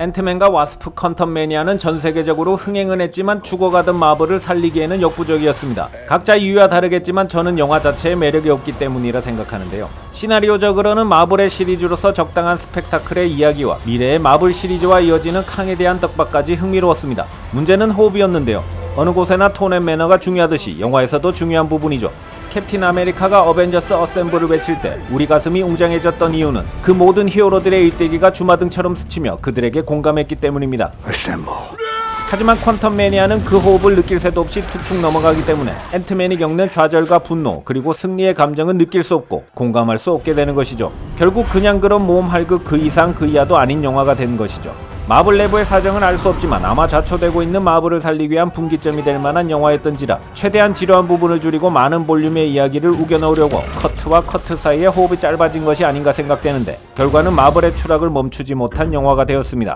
앤트맨과 와스프 컨텀 매니아는 전 세계적으로 흥행은 했지만 죽어가던 마블을 살리기에는 역부족이었습니다. 각자 이유와 다르겠지만 저는 영화 자체에 매력이 없기 때문이라 생각하는데요. 시나리오적으로는 마블의 시리즈로서 적당한 스펙타클의 이야기와 미래의 마블 시리즈와 이어지는 캉에 대한 떡밥까지 흥미로웠습니다. 문제는 호흡이었는데요. 어느 곳에나 톤앤 매너가 중요하듯이 영화에서도 중요한 부분이죠. 캡틴 아메리카가 어벤져스 어셈블을 외칠 때 우리 가슴이 웅장해졌던 이유는 그 모든 히어로들의 일대기가 주마등처럼 스치며 그들에게 공감했기 때문입니다. 하지만 퀀텀 매니아는 그 호흡을 느낄 새도 없이 툭툭 넘어가기 때문에 앤트맨이 겪는 좌절과 분노 그리고 승리의 감정은 느낄 수 없고 공감할 수 없게 되는 것이죠. 결국 그냥 그런 모험 할 극 그 이상 그 이하도 아닌 영화가 된 것이죠. 마블 내부의 사정은 알 수 없지만 아마 자초되고 있는 마블을 살리기 위한 분기점이 될 만한 영화였던지라 최대한 지루한 부분을 줄이고 많은 볼륨의 이야기를 우겨넣으려고 커트와 커트 사이에 호흡이 짧아진 것이 아닌가 생각되는데 결과는 마블의 추락을 멈추지 못한 영화가 되었습니다.